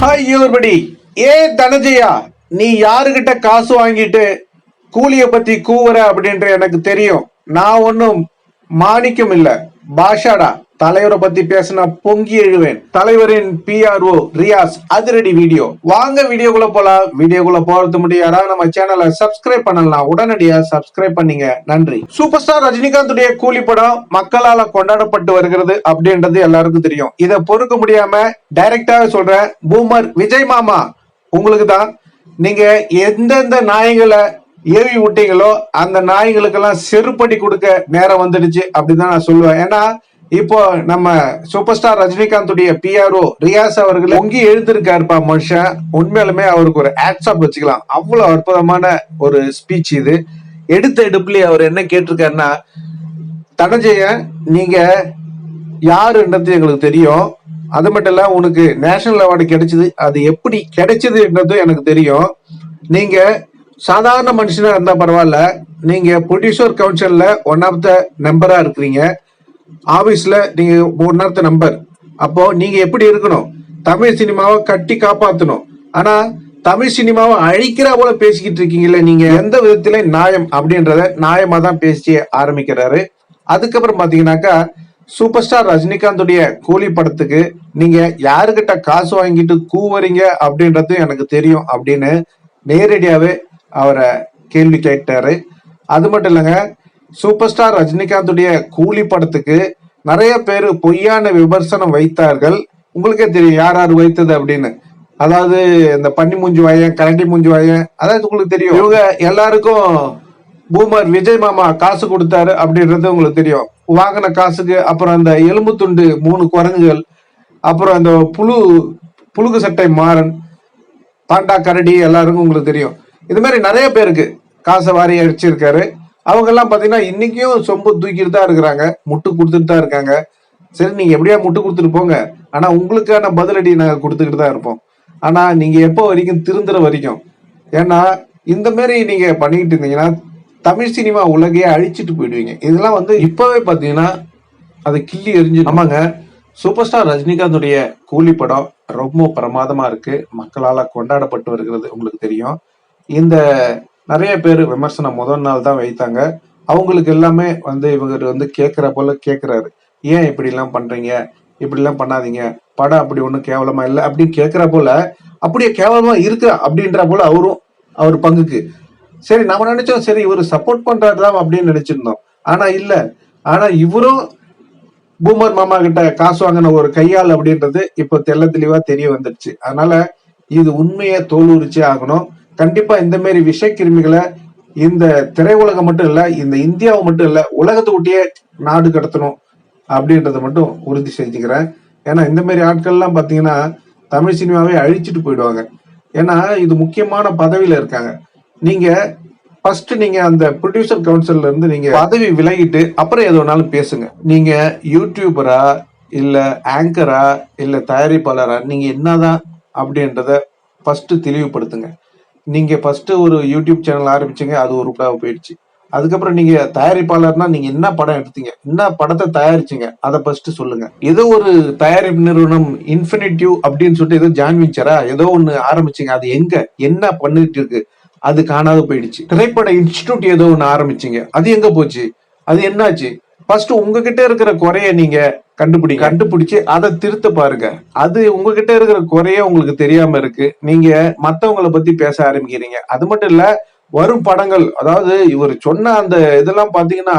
Hi யூர்படி ஏ தனஜயா நீ யாருகிட்ட காசு வாங்கிட்டு கூலிய பத்தி கூவுற அப்படின்ற எனக்கு தெரியும். நான் ஒன்றும் மாணிக்கம் இல்லை பாஷாடா. தலைவரை பத்தி பேசினா பொங்கி எழுவேன். தலைவரின் பிஆர்ஓ ரியாஸ் அதிரடி வீடியோ. வாங்க வீடியோக்குள்ள போலாம். வீடியோக்குள்ள போறது முடியாதா நம்ம சேனலை சப்ஸ்கிரைப் பண்ணலாம். உடனடியா சப்ஸ்கிரைப் பண்ணீங்க. நன்றி. சூப்பர் ஸ்டார் ரஜினிகாந்துடைய கூலி படம் மக்களால கொண்டாடப்பட்டு வருகிறது அப்படின்றது எல்லாருக்கும் தெரியும். இதை பொறுக்க முடியாம டைரக்டாவே சொல்றேன். பூமர் விஜய் மாமா உங்களுக்கு தான் நீங்க எந்தெந்த நாய்களை ஏவி விட்டீங்களோ அந்த நாய்களுக்கெல்லாம் செருப்படி கொடுக்க நேரம் வந்துடுச்சு அப்படிதான் நான் சொல்லுவேன். ஏன்னா இப்போ நம்ம சூப்பர் ஸ்டார் ரஜினிகாந்துடைய பிஆர்ஓ ரியாஸ் அவர்கள் பொங்கி எழுந்திருக்காருப்பா மனுஷன். உண்மையிலுமே அவருக்கு ஒரு ஆட்ஸ்ஆப் வச்சுக்கலாம். அவ்வளவு அற்புதமான ஒரு ஸ்பீச் இது. எடுத்த எடுப்புலயே அவர் என்ன கேட்டிருக்காருன்னா தனஞ்சயன் நீங்க யாருன்றது எங்களுக்கு தெரியும். அது மட்டும் இல்ல உனக்கு நேஷனல் அவார்டு கிடைச்சது. அது எப்படி கிடைச்சதுன்றதும் எனக்கு தெரியும். நீங்க சாதாரண மனுஷனா இருந்தா பரவாயில்ல. நீங்க புடிஷோர் கவுன்சில்ல ஒன் ஆஃப் த மெம்பரா இருக்கிறீங்க. ஆபீஸ்ல நீங்க ஒரு நேரத்தை நம்பர். அப்போ நீங்க எப்படி இருக்கணும்? தமிழ் சினிமாவை கட்டி காப்பாத்தணும். ஆனா தமிழ் சினிமாவை அழிக்கிறா போல பேசிக்கிட்டு இருக்கீங்கல்ல நீங்க. எந்த விதத்துல நியாயம் அப்படின்றத நியாயமா தான் பேசி ஆரம்பிக்கிறாரு. அதுக்கப்புறம் பாத்தீங்கன்னாக்கா சூப்பர் ஸ்டார் ரஜினிகாந்துடைய கூலி படத்துக்கு நீங்க யாருகிட்ட காசு வாங்கிட்டு கூவறீங்க அப்படின்றது எனக்கு தெரியும் அப்படின்னு நேரடியாவே அவரை கேள்வி கேட்டாரு. அது மட்டும் இல்லைங்க சூப்பர் ஸ்டார் ரஜினிகாந்துடைய கூலி படத்துக்கு நிறைய பேர் பொய்யான விமர்சனம் வைத்தார்கள். உங்களுக்கே தெரியும் யார் யார் வைத்தது அப்படின்னு. அதாவது இந்த பன்னி மூஞ்சி வாயன் கரண்டி மூஞ்சி வாயன் அதாவது உங்களுக்கு தெரியும். இவங்க எல்லாருக்கும் பூமர் விஜய் மாமா காசு கொடுத்தாரு அப்படின்றது உங்களுக்கு தெரியும். வாங்கின காசுக்கு அப்புறம் அந்த எலும்பு துண்டு மூணு குரங்குகள் அப்புறம் அந்த புழு புழுகு சட்டை மாறன் பாண்டா கரடி எல்லாருக்கும் உங்களுக்கு தெரியும். இது மாதிரி நிறைய பேருக்கு காசை வாரி அடிச்சிருக்காரு. அவங்க எல்லாம் பாத்தீங்கன்னா இன்னைக்கும் சொம்பு தூக்கிட்டு தான் இருக்கிறாங்க. முட்டு கொடுத்துட்டு தான் இருக்காங்க. சரி நீங்க எப்படியா முட்டு கொடுத்துட்டு போங்க. ஆனா உங்களுக்கான பதிலடி நாங்க கொடுத்துக்கிட்டு தான் இருப்போம். ஆனா நீங்க எப்போ வரைக்கும் திருந்துற வரைக்கும் ஏன்னா இந்த மாதிரி நீங்க பண்ணிக்கிட்டு இருந்தீங்கன்னா தமிழ் சினிமா உலகையே அழிச்சிட்டு போயிடுவீங்க. இதெல்லாம் வந்து இப்பவே பாத்தீங்கன்னா அதை கிள்ளி எரிஞ்சு ஆமாங்க சூப்பர் ஸ்டார் ரஜினிகாந்துடைய கூலி படம் ரொம்ப பிரமாதமா இருக்கு. மக்களால் கொண்டாடப்பட்டு வருகிறது உங்களுக்கு தெரியும். இந்த நிறைய பேர் விமர்சனம் முதல் நாள் தான் வைத்தாங்க. அவங்களுக்கு எல்லாமே வந்து இவங்க வந்து கேட்குற போல கேட்குறாரு ஏன் இப்படி எல்லாம் பண்றீங்க? இப்படி எல்லாம் பண்ணாதீங்க. படம் அப்படி ஒன்றும் கேவலமா இல்லை. அப்படின்னு கேட்குற போல அப்படியே கேவலமா இருக்கு அப்படின்ற போல அவரும் அவர் பங்குக்கு. சரி நம்ம நினைச்சோம் சரி இவர் சப்போர்ட் பண்றாருதான் அப்படின்னு நினைச்சிருந்தோம். ஆனா இல்ல. ஆனா இவரும் பூமர் மாமா கிட்ட காசு வாங்கின ஒரு கையால் அப்படின்றது இப்போ தெள்ள தெளிவா தெரிய வந்துடுச்சு அதனால இது உண்மையை தோலுரிச்சே ஆகணும். கண்டிப்பா இந்த மாதிரி விஷ கிருமிகளை இந்த திரையுலகம் மட்டும் இல்ல இந்த இந்தியாவை மட்டும் இல்ல உலகத்துக்குட்டியே நாடு கடத்தணும் அப்படின்றத மட்டும் உறுதி செஞ்சுக்கிறேன். ஏன்னா இந்த மாதிரி ஆட்கள்லாம் பாத்தீங்கன்னா தமிழ் சினிமாவே அழிச்சிட்டு போயிடுவாங்க. ஏன்னா இது முக்கியமான பதவியில இருக்காங்க. நீங்க ஃபர்ஸ்ட் நீங்க அந்த ப்ரொடியூசர் கவுன்சில்ல இருந்து நீங்க பதவி விலகிட்டு அப்புறம் எது வேணாலும் பேசுங்க. நீங்க யூடியூபரா இல்ல ஆங்கரா இல்ல தயாரிப்பாளரா நீங்க என்னதான் அப்படின்றத ஃபர்ஸ்ட் தெளிவுபடுத்துங்க. நீங்க ஃபர்ஸ்ட் ஒரு யூடியூப் சேனல் ஆரம்பிச்சீங்க அது ஒரு ரூபாய் போயிடுச்சு. அதுக்கப்புறம் நீங்க தயாரிப்பாளர்னா நீங்க என்ன படம் எடுத்தீங்க என்ன படத்தை தயாரிச்சீங்க அதை ஃபர்ஸ்ட் சொல்லுங்க. ஏதோ ஒரு தயாரிப்பு நிறுவனம் இன்ஃபினிட்டிவ் அப்படின்னு சொல்லிட்டு ஏதோ ஜான்விச்சரா ஏதோ ஒண்ணு ஆரம்பிச்சீங்க அது எங்க என்ன பண்ணிட்டு இருக்கு அது காணாத போயிடுச்சு. திரைப்பட இன்ஸ்டிடியூட் ஏதோ ஒன்று ஆரம்பிச்சீங்க அது எங்க போச்சு அது என்னாச்சு? ஃபர்ஸ்ட் உங்ககிட்ட இருக்கிற குறைய நீங்க கண்டுபிடி கண்டுபிடிச்சு அதை திருத்த பாருங்க. அது உங்ககிட்ட இருக்கிற குறைய உங்களுக்கு தெரியாம இருக்கு. நீங்க மத்தவங்களை பத்தி பேச ஆரம்பிக்கிறீங்க. அது மட்டும் இல்ல வரும் படங்கள் அதாவது இவர் சொன்ன அந்த இதெல்லாம் பாத்தீங்கன்னா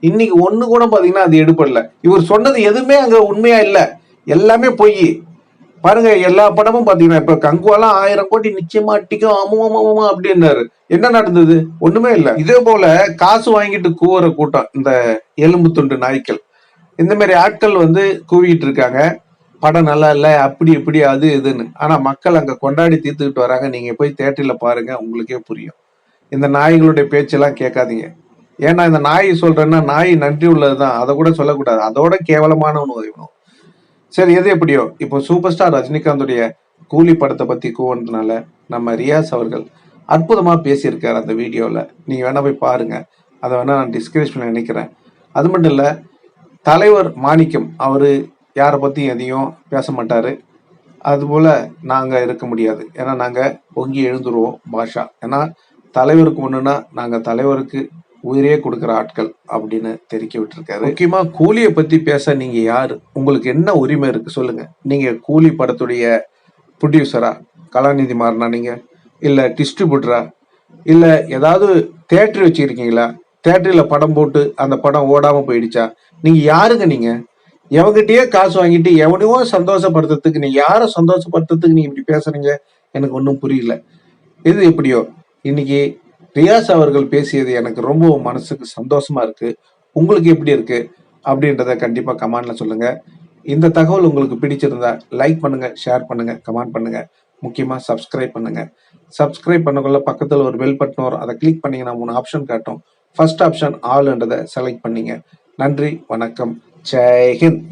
இன்னைக்கு ஒண்ணு கூட பாத்தீங்கன்னா அது எடுப்படல இவர் சொன்னது எதுவுமே அங்க உண்மையா இல்ல. எல்லாமே பொய். பாருங்க எல்லா படமும் பாத்தீங்கன்னா இப்ப கங்குவாலாம் ஆயிரம் கோடி நிச்சயமா அட்டிக்கும் ஆமாமா அப்படின்னாரு. என்ன நடந்தது? ஒண்ணுமே இல்லை. இதே போல காசு வாங்கிட்டு கூவுற கூட்டம் இந்த எலும்பு துண்டு நாய்க்கள் இந்த மாதிரி ஆட்கள் வந்து கூவிட்டு இருக்காங்க. படம் நல்லா இல்லை அப்படி இப்படி அது இதுன்னு. ஆனா மக்கள் அங்க கொண்டாடி தீர்த்துக்கிட்டு வராங்க. நீங்க போய் தேட்டரில் பாருங்க உங்களுக்கே புரியும். இந்த நாய்களுடைய பேச்செல்லாம் கேட்காதீங்க. ஏன்னா இந்த நாய் சொல்றேன்னா நாய் நன்றி உள்ளதுதான். அதை கூட சொல்லக்கூடாது. அதோட கேவலமான ஒன்று இவனும். சரி எது எப்படியோ? இப்போ சூப்பர் ஸ்டார் ரஜினிகாந்துடைய கூலி படத்தை பத்தி கூவன்றனால நம்ம ரியாஸ் அவர்கள் அற்புதமா பேசியிருக்காரு அந்த வீடியோல. நீங்க வேணா போய் பாருங்க. அதை வேணா நான் டிஸ்கிரிப்ஷன்ல நினைக்கிறேன். அது மட்டும் இல்ல தலைவர் மாணிக்கம் அவரு யாரை பத்தி எதையும் பேச மாட்டாரு. அதுபோல நாங்க இருக்க முடியாது. ஏன்னா நாங்க பொங்கி எழுந்துருவோம் பாஷா. ஏன்னா தலைவருக்கு ஒண்ணுன்னா நாங்க தலைவருக்கு உயிரே கொடுக்குற ஆட்கள் அப்படின்னு தெரிவிக்க விட்டுருக்காரு. முக்கியமா கூலியை பத்தி பேச நீங்க யாரு? உங்களுக்கு என்ன உரிமை இருக்கு சொல்லுங்க. நீங்க கூலி படத்துடைய ப்ரொடியூசரா கலாநிதி மாறினா நீங்க? இல்ல டிஸ்ட்ரிபியூட்டரா இல்ல ஏதாவது தேட்டர் வச்சிருக்கீங்களா? தேட்டரில் படம் போட்டு அந்த படம் ஓடாம போயிடுச்சா? நீங்க யாருங்க நீங்க? எவங்கிட்டயே காசு வாங்கிட்டு எவனையோ சந்தோஷப்படுத்துறதுக்கு நீங்க யாரை சந்தோஷப்படுத்துறதுக்கு நீங்க இப்படி பேசுறீங்க? எனக்கு ஒன்றும் புரியல. இது எப்படியோ இன்னைக்கு ரியாஸ் அவர்கள் பேசியது எனக்கு ரொம்ப மனசுக்கு சந்தோஷமா இருக்கு. உங்களுக்கு எப்படி இருக்கு? அப்படின்றத கண்டிப்பா கமெண்ட்ல சொல்லுங்க. இந்த தகவல் உங்களுக்கு பிடிச்சிருந்தா லைக் பண்ணுங்க ஷேர் பண்ணுங்க கமெண்ட் பண்ணுங்க. முக்கியமா சப்ஸ்கிரைப் பண்ணுங்க. சப்ஸ்கிரைப் பண்ணக்குள்ள பக்கத்தில் ஒரு பெல் பட்டன் வரும். அதை கிளிக் பண்ணீங்கன்னா மூணு ஆப்ஷன் காட்டும். ஃபர்ஸ்ட் ஆப்ஷன் ஆல்ன்றதை செலக்ட் பண்ணீங்க. நன்றி வணக்கம். ஜெய்ஹிந்த்